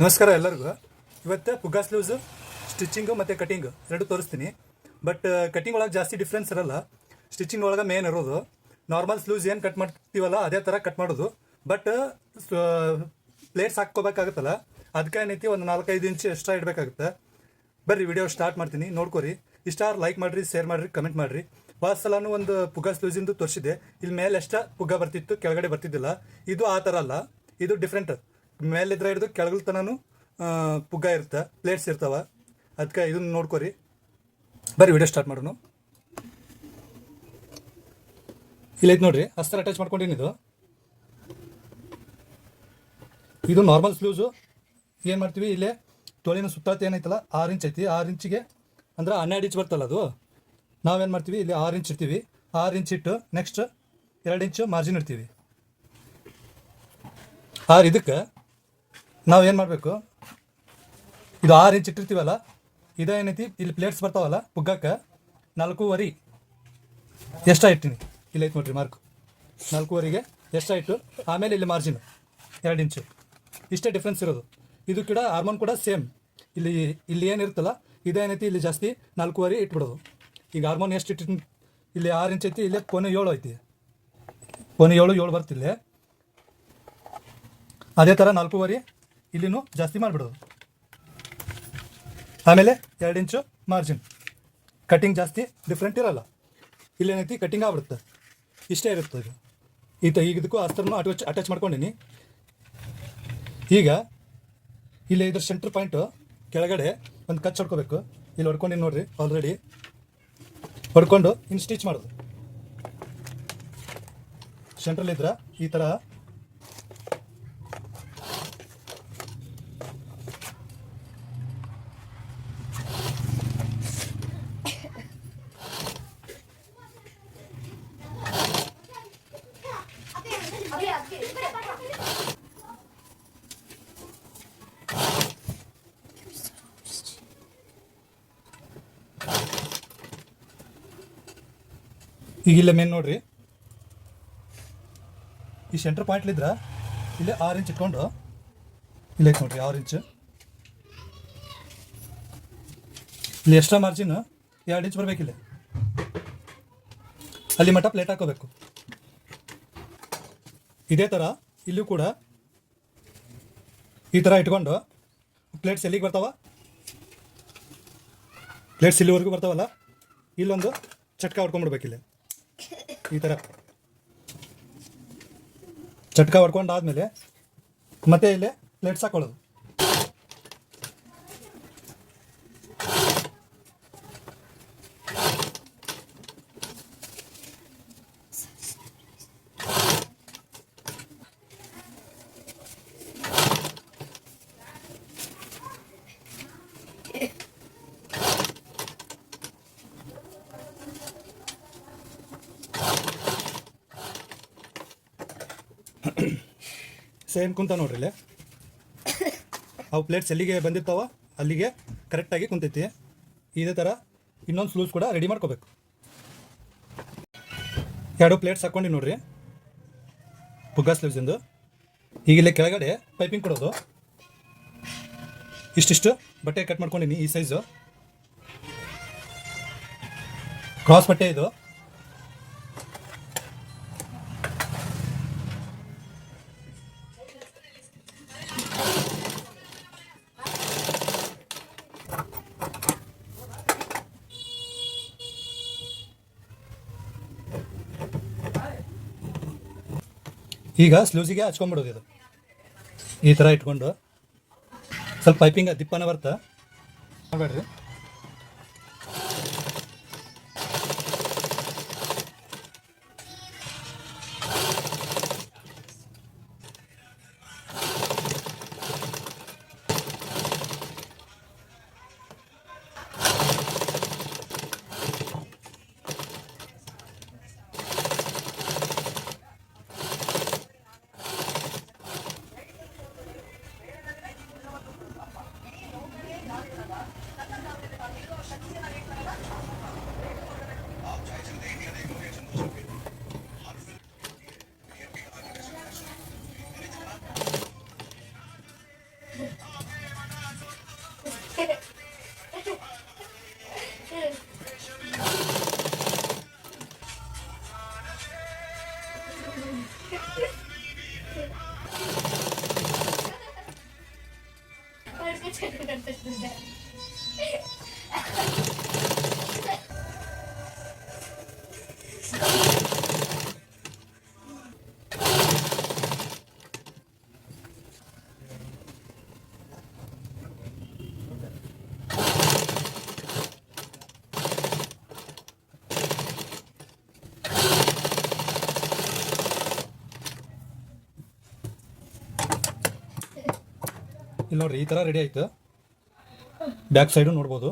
ನಮಸ್ಕಾರ ಎಲ್ಲರಿಗೂ. ಇವತ್ತು ಪುಗ್ಗಾ ಸ್ಲೂಸು ಸ್ಟಿಚಿಂಗು ಮತ್ತು ಕಟಿಂಗ್, ಎರಡು ತೋರಿಸ್ತೀನಿ. ಬಟ್ ಕಟಿಂಗ್ ಒಳಗೆ ಜಾಸ್ತಿ ಡಿಫ್ರೆನ್ಸ್ ಇರಲ್ಲ. ಸ್ಟಿಚಿಂಗ್ ಒಳಗೆ ಮೇನ್ ಇರೋದು. ನಾರ್ಮಲ್ ಸ್ಲೂಸ್ ಏನು ಕಟ್ ಮಾಡ್ತೀವಲ್ಲ, ಅದೇ ಥರ ಕಟ್ ಮಾಡೋದು. ಬಟ್ ಪ್ಲೇಟ್ಸ್ ಹಾಕ್ಕೋಬೇಕಾಗತ್ತಲ್ಲ. ಅದಕ್ಕೆ ಏನೈತಿ, ಒಂದು ನಾಲ್ಕೈದು ಇಂಚ್ ಎಕ್ಸ್ಟ್ರಾ ಇಡಬೇಕಾಗುತ್ತೆ. ಬರ್ರಿ ವಿಡಿಯೋ ಸ್ಟಾರ್ಟ್ ಮಾಡ್ತೀನಿ. ನೋಡ್ಕೊರಿ. ಇಷ್ಟ ಲೈಕ್ ಮಾಡಿರಿ ಶೇರ್ ಮಾಡಿರಿ ಕಮೆಂಟ್ ಮಾಡಿರಿ. ಭಾಳ ಸಲನೂ ಒಂದು ಪುಗ್ಗ ಸ್ಲೂಸಿಂದು ತೋರಿಸಿದೆ ಇಲ್ಲಿ ಮೇಲೆ ಎಷ್ಟ ಪುಗ್ಗ ಬರ್ತಿತ್ತು, ಕೆಳಗಡೆ ಬರ್ತಿದ್ದಿಲ್ಲ. ಇದು ಆ ಥರ ಅಲ್ಲ. ಇದು ಡಿಫ್ರೆಂಟ್ ಮೇಲಿದ್ರೆ ಹಿಡಿದು ಕೆಳಗಲ್ ತನೂ ಪುಗ್ಗ ಇರುತ್ತೆ ಪ್ಲೇಟ್ಸ್ ಇರ್ತಾವ. ಅದಕ್ಕೆ ಇದನ್ನ ನೋಡ್ಕೊರಿ. ಬರ್ರಿ ವಿಡಿಯೋ ಸ್ಟಾರ್ಟ್ ಮಾಡೋಣ. ಇಲ್ಲೈತೆ ನೋಡ್ರಿ, ಅಸ್ತರ ಅಟ್ಯಾಚ್ ಮಾಡ್ಕೊಂಡಿನಿ ಇದು. ಇದು ನಾರ್ಮಲ್ ಫ್ಲೂಸು ಏನು ಮಾಡ್ತೀವಿ, ಇಲ್ಲೇ ತೋಳಿನ ಸುತ್ತಾತ ಏನೈತಲ್ಲ, ಆರು ಇಂಚ್ ಐತಿ. ಆರು ಇಂಚಿಗೆ ಅಂದ್ರೆ ಹನ್ನೆರಡು ಇಂಚ್ ಬರ್ತಲ್ಲ ಅದು. ನಾವೇನು ಮಾಡ್ತೀವಿ, ಇಲ್ಲಿ ಆರು ಇಂಚ್ ಇರ್ತೀವಿ. ಆರು ಇಂಚ್ ಇಟ್ಟು ನೆಕ್ಸ್ಟ್ ಎರಡು ಇಂಚು ಮಾರ್ಜಿನ್ ಇಡ್ತೀವಿ. ಆರು ಇದಕ್ಕೆ ನಾವೇನು ಮಾಡಬೇಕು? ಇದು ಆರು ಇಂಚ್ ಇಟ್ಟಿರ್ತೀವಲ್ಲ ಇದೇನೈತಿ ಇಲ್ಲಿ ಪ್ಲೇಟ್ಸ್ ಬರ್ತಾವಲ್ಲ ಪುಗ್ಗಕ್ಕೆ ನಾಲ್ಕೂವರೆ. ಎಷ್ಟ ಇಟ್ಟಿನಿ. ಇಲ್ಲ ಐತೆ ನೋಡ್ರಿ ಮಾರ್ಕ್ ನಾಲ್ಕೂವರೆಗೆ ಎಷ್ಟ ಇಟ್ಟು, ಆಮೇಲೆ ಇಲ್ಲಿ ಮಾರ್ಜಿನ್ ಎರಡು ಇಂಚು ಇಷ್ಟೇ ಡಿಫ್ರೆನ್ಸ್ ಇರೋದು. ಇದು ಕೂಡ ಹಾರ್ಮೋನ್ ಕೂಡ ಸೇಮ್ ಇಲ್ಲಿ ಇಲ್ಲಿ ಏನಿರುತ್ತಲ್ಲ ಇದೇನೈತಿ ಇಲ್ಲಿ ಜಾಸ್ತಿ ನಾಲ್ಕೂವರೆ ಇಟ್ಬಿಡೋದು. ಈಗ ಹಾರ್ಮೋನ್ ಎಷ್ಟು ಇಟ್ಟು ಇಲ್ಲಿ ಆರು ಇಂಚ್ ಐತಿ, ಇಲ್ಲೇ ಕೊನೆ ಏಳು ಐತಿ. ಕೊನೆ ಏಳು ಏಳು ಬರ್ತಿಲ್ಲೇ ಅದೇ ಥರ ನಾಲ್ಕೂವರೆ ಇಲ್ಲಿನೂ ಜಾಸ್ತಿ ಮಾಡಿಬಿಡೋದು. ಆಮೇಲೆ ಎರಡು ಇಂಚು ಮಾರ್ಜಿನ್ ಕಟ್ಟಿಂಗ್ ಜಾಸ್ತಿ ಡಿಫ್ರೆಂಟ್ ಇರಲ್ಲ. ಇಲ್ಲೇನೈತಿ ಕಟ್ಟಿಂಗ್ ಆಗ್ಬಿಡುತ್ತೆ. ಇಷ್ಟೇ ಇರುತ್ತೆ ಈಗ ಈತ ಈಗ ಇದಕ್ಕೂ ಅಸ್ತರನ್ನು ಅಟ್ಯಾಚ್ ಅಟ್ಯಾಚ್ ಮಾಡ್ಕೊಂಡಿನಿ. ಈಗ ಇಲ್ಲಿ ಇದ್ರ ಸೆಂಟ್ರ್ ಪಾಯಿಂಟು ಕೆಳಗಡೆ ಒಂದು ಕಚ್ ಹೊಡ್ಕೋಬೇಕು. ಇಲ್ಲಿ ಹೊಡ್ಕೊಂಡಿನಿ ನೋಡ್ರಿ ಆಲ್ರೆಡಿ ಹೊಡ್ಕೊಂಡು ಇನ್ನು ಸ್ಟಿಚ್ ಮಾಡೋದು. ಸೆಂಟ್ರಲ್ ಇದ್ರ ಈ ಥರ ಈಗ ಇಲ್ಲೇ ಮೇನ್ ನೋಡ್ರಿ. ಈ ಸೆಂಟರ್ ಪಾಯಿಂಟ್ಲಿದ್ರ ಇಲ್ಲೇ ಆರು ಇಂಚ್ ಇಟ್ಕೊಂಡು ಇಲ್ಲೇ ನೋಡ್ರಿ ಆರು ಇಂಚ್ ಇಲ್ಲಿ ಎಕ್ಸ್ಟ್ರಾ ಮಾರ್ಜಿನ್ ಎರಡು ಇಂಚ್ ಬರ್ಬೇಕಿಲ್ಲ ಅಲ್ಲಿ ಮಟ್ಟ ಪ್ಲೇಟ್ ಹಾಕೋಬೇಕು. ಇದೇ ಥರ ಇಲ್ಲೂ ಕೂಡ ಈ ಥರ ಇಟ್ಕೊಂಡು ಪ್ಲೇಟ್ಸ್ ಎಲ್ಲಿಗೆ ಬರ್ತಾವ? ಪ್ಲೇಟ್ಸ್ ಇಲ್ಲಿವರೆಗೂ ಬರ್ತಾವಲ್ಲ? ಇಲ್ಲೊಂದು ಚಟ್ಕ ಹೊಡ್ಕೊಂಡ್ಬಿಡ್ಬೇಕಿಲ್ಲ ಈ ಥರ ಚಟ್ಕ ಹೊಡ್ಕೊಂಡಾದ್ಮೇಲೆ ಮತ್ತೆ ಇಲ್ಲೇ ಪ್ಲೇಟ್ಸ್ ಹಾಕೊಳ್ಳೋದು. ಸೇಮ್ ಕುಂತ ನೋಡ್ರಿ ಇಲ್ಲಿ. ಅವು ಪ್ಲೇಟ್ಸ್ ಎಲ್ಲಿಗೆ ಬಂದಿರ್ತಾವ ಅಲ್ಲಿಗೆ ಕರೆಕ್ಟಾಗಿ ಕುಂತೈತಿ. ಇದೇ ಥರ ಇನ್ನೊಂದು ಸ್ಲೂಸ್ ಕೂಡ ರೆಡಿ ಮಾಡ್ಕೋಬೇಕು. ಎರಡು ಪ್ಲೇಟ್ಸ್ ಹಾಕ್ಕೊಂಡು ನೋಡ್ರಿ. ಪುಗ್ಗ ಸ್ಲೂಸಿಂದು ಈಗ ಇಲ್ಲೇ ಕೆಳಗಡೆ ಪೈಪಿಂಗ್ ಕೊಡೋದು. ಇಷ್ಟಿಷ್ಟು ಬಟ್ಟೆ ಕಟ್ ಮಾಡ್ಕೊಂಡಿನಿ ಈ ಸೈಜು ಕ್ರಾಸ್ ಬಟ್ಟೆ ಇದು. ಈಗ ಸ್ಲೂಸಿಗೆ ಹಚ್ಕೊಂಡ್ಬಿಡೋದು ಇದು. ಈ ಥರ ಇಟ್ಕೊಂಡು. ಸ್ವಲ್ಪ ಪೈಪಿಂಗ್ ದಿಪ್ಪನ ಬರ್ತಾ. ಮಾಡಬೇಡ್ರಿ. ಇಲ್ಲಿ ನೋಡ್ರಿ, ಈ ಥರ ರೆಡಿ ಆಯ್ತು. ಬ್ಯಾಕ್ ಸೈಡು ನೋಡ್ಬೋದು.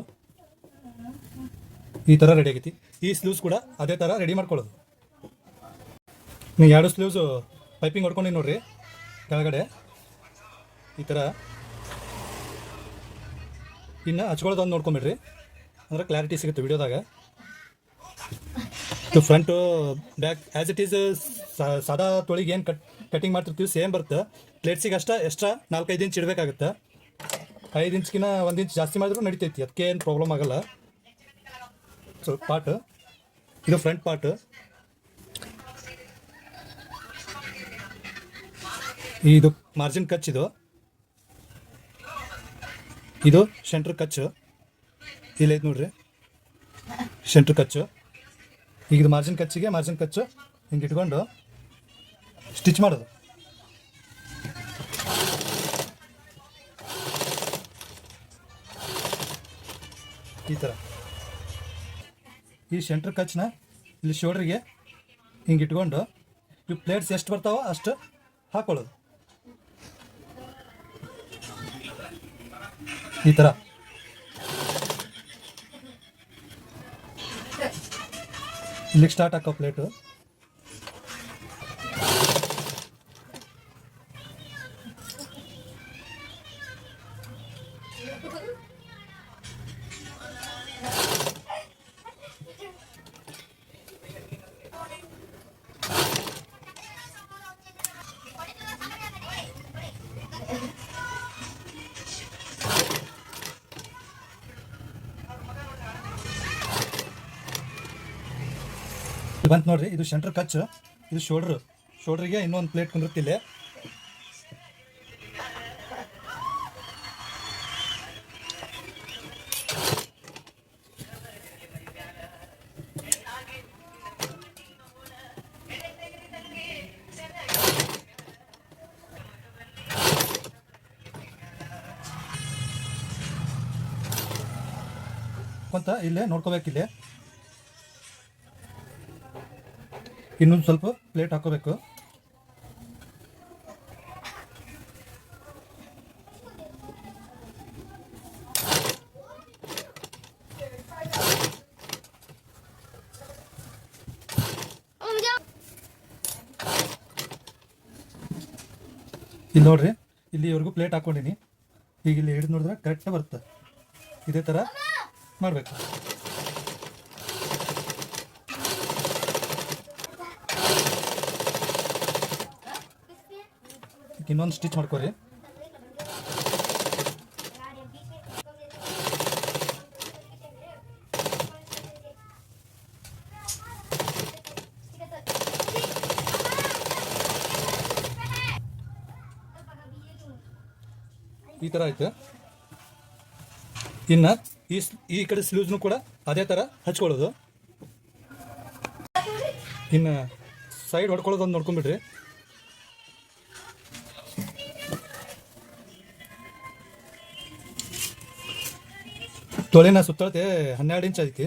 ಈ ಥರ ರೆಡಿ ಆಗೈತಿ. ಈ ಸ್ಲೂಸ್ ಕೂಡ ಅದೇ ಥರ ರೆಡಿ ಮಾಡ್ಕೊಳ್ಳೋದು. ನೀವು ಎರಡು ಸ್ಲೂಸ್ ಪೈಪಿಂಗ್ ಹೊಡ್ಕೊಂಡು ನೋಡ್ರಿ, ಕೆಳಗಡೆ. ಈ ಥರ ಇನ್ನು ಹಚ್ಕೊಳ್ಳೋದೊಂದು ನೋಡ್ಕೊಂಬಿಡ್ರಿ. ಅಂದ್ರೆ ಕ್ಲಾರಿಟಿ ಸಿಗುತ್ತೆ ವಿಡಿಯೋದಾಗ. ಇದು front back as it is ಸಾದಾ ತೊಳಿಗೆ ಏನು ಕಟ್ ಕಟಿಂಗ್ ಮಾಡ್ತಿರ್ತೀವಿ ಸೇಮ್ ಬರುತ್ತೆ. ಪ್ಲೇಟ್ಸಿಗೆ ಅಷ್ಟ ಎಕ್ಸ್ಟ್ರಾ ನಾಲ್ಕೈದು ಇಂಚ್ ಇಡಬೇಕಾಗುತ್ತೆ. ಐದು ಇಂಚ್ಗಿನ ಒಂದು ಇಂಚ್ ಜಾಸ್ತಿ ಮಾಡಿದ್ರು ನಡಿತೈತಿ, ಅದಕ್ಕೆ ಏನು ಪ್ರಾಬ್ಲಮ್ ಆಗಲ್ಲ. ಸೊ ಪಾರ್ಟ್ ಇದು ಫ್ರಂಟ್ ಪಾರ್ಟ್ ಇದು ಮಾರ್ಜಿನ್ ಕಚ್ ಇದು. ಇದು ಸೆಂಟ್ರ್ ಕಚ್ಚು ಇಲ್ಲೈತೆ ನೋಡ್ರಿ. ಸೆಂಟ್ರ್ ಕಚ್ಚು ಈಗ ಮಾರ್ಜಿನ್ ಕಚ್ಚಿಗೆ ಮಾರ್ಜಿನ್ ಕಚ್ಚು ಹಿಂಗೆ ಇಟ್ಕೊಂಡು ಸ್ಟಿಚ್ ಮಾಡೋದು. ಈ ಥರ. ಈ ಸೆಂಟ್ರ್ ಕಚ್ನ ಇಲ್ಲಿ ಶೋಲ್ಡ್ರಿಗೆ ಹಿಂಗೆ ಇಟ್ಕೊಂಡು ಈ ಪ್ಲೇಟ್ಸ್ ಎಷ್ಟು ಬರ್ತಾವೋ ಅಷ್ಟು ಹಾಕೊಳ್ಳೋದು. ಈ ಥರ. ಇಲ್ಲಿಗೆ ಸ್ಟಾರ್ಟ್ ಹಾಕೋ ಪ್ಲೇಟು. ಬಂತು ನೋಡ್ರಿ ಇದು ಸೆಂಟ್ರ್ ಕಚ್ ಇದು ಶೋಲ್ಡ್ರ್ ಶೋಲ್ಡ್ರಿಗೆ ಇನ್ನೊಂದು ಪ್ಲೇಟ್ ಕುಂದಿರ್ತಿಲ್ಲ ಕೊಂತ ಇಲ್ಲೇ ನೋಡ್ಕೋಬೇಕಿಲ್ಲೇ. ಇನ್ನೊಂದು ಸ್ವಲ್ಪ ಪ್ಲೇಟ್ ಹಾಕೋಬೇಕು. ಇಲ್ಲಿ ನೋಡ್ರಿ, ಇಲ್ಲಿವರೆಗೂ ಪ್ಲೇಟ್ ಹಾಕೊಂಡಿನಿ. ಈಗ ಇಲ್ಲಿ ಹಿಡಿದು ನೋಡಿದ್ರೆ ಕರೆಕ್ಟ್ ಬರುತ್ತೆ. ಇದೇ ಥರ ಮಾಡಬೇಕು. ಇನ್ನೊಂದು ಸ್ಟಿಚ್ ಮಾಡ್ಕೊರಿ. ಈ ಥರ ಆಯ್ತು ಇನ್ನು ಈ ಈ ಕಡೆ ಸ್ಲೂಸ್ನು ಕೂಡ ಅದೇ ಥರ ಹಚ್ಕೊಳ್ಳೋದು. ಇನ್ನು ಸೈಡ್ ಹೊಡ್ಕೊಳ್ಳೋದೊಂದು ನೋಡ್ಕೊಂಬಿಡ್ರಿ ತೊಳೆನ ಸುತ್ತಳತೆ ಹನ್ನೆರಡು ಇಂಚ್ ಐತಿ.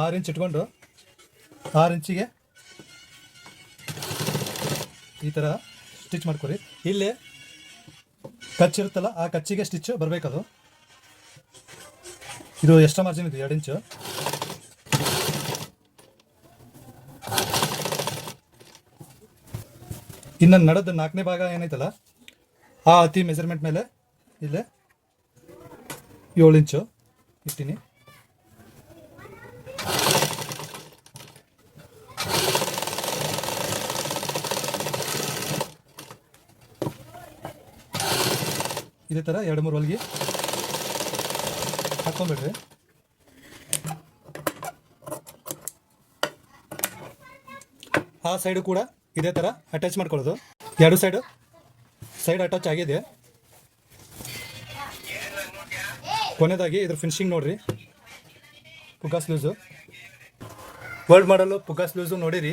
ಆರು ಇಂಚ್ ಇಟ್ಕೊಂಡು ಆರು ಇಂಚಿಗೆ ಈ ಥರ ಸ್ಟಿಚ್ ಮಾಡ್ಕೊರಿ. ಇಲ್ಲಿ ಕಚ್ಚಿರುತ್ತಲ್ಲ ಆ ಕಚ್ಚಿಗೆ ಸ್ಟಿಚ್ ಬರಬೇಕದು. ಇದು ಎಷ್ಟು ಮಾರ್ಜಿನ್ ಇದೆ, ಎರಡು ಇಂಚು. ಇನ್ನು ನಡದ ನಾಲ್ಕನೇ ಭಾಗ ಏನೈತಲ್ಲ, ಆ ಅತಿ ಮೆಜರ್ಮೆಂಟ್ ಮೇಲೆ ಇಲ್ಲೇ ಏಳು ಇಂಚು. ಇಟ್ಟಿನಿ. ಇದೇ ಥರ ಎರಡು ಮೂರು ಹೊಲಿಗೆ ಹಾಕೊಂಡ್ಬಿಡ್ರಿ. ಆ ಸೈಡು ಕೂಡ ಇದೇ ಥರ ಅಟ್ಯಾಚ್ ಮಾಡ್ಕೊಳ್ಳೋದು. ಎರಡು ಸೈಡು ಸೈಡ್ ಅಟ್ಯಾಚ್ ಆಗಿದೆ. ಕೊನೆಯದಾಗಿ ಇದ್ರ ಫಿನಿಶಿಂಗ್ ನೋಡ್ರಿ. ಪುಗಾಸ್ ಲೂಸು. ವರ್ಲ್ಡ್ ಮಾಡಲು ಪುಗಾಸ್ ಲೂಸು ನೋಡಿರಿ.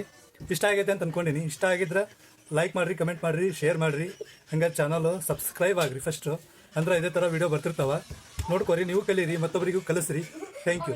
ಇಷ್ಟ ಆಗೈತೆ ಅಂತ ಅನ್ಕೊಂಡಿನಿ. ಇಷ್ಟ ಆಗಿದ್ರೆ ಲೈಕ್ ಮಾಡಿರಿ ಕಮೆಂಟ್ ಮಾಡಿರಿ ಶೇರ್ ಮಾಡಿರಿ. ಹಂಗೆ ಚಾನಲು ಸಬ್ಸ್ಕ್ರೈಬ್ ಆಗಿರಿ ಫಸ್ಟು ಅಂದ್ರೆ ಇದೇ ಥರ ವಿಡಿಯೋ ಬರ್ತಿರ್ತಾವ. ನೋಡ್ಕೊರಿ, ನೀವು ಕಲೀರಿ ಮತ್ತೊಬ್ಬರಿಗೂ ಕಲಿಸ್ರಿ. Thank you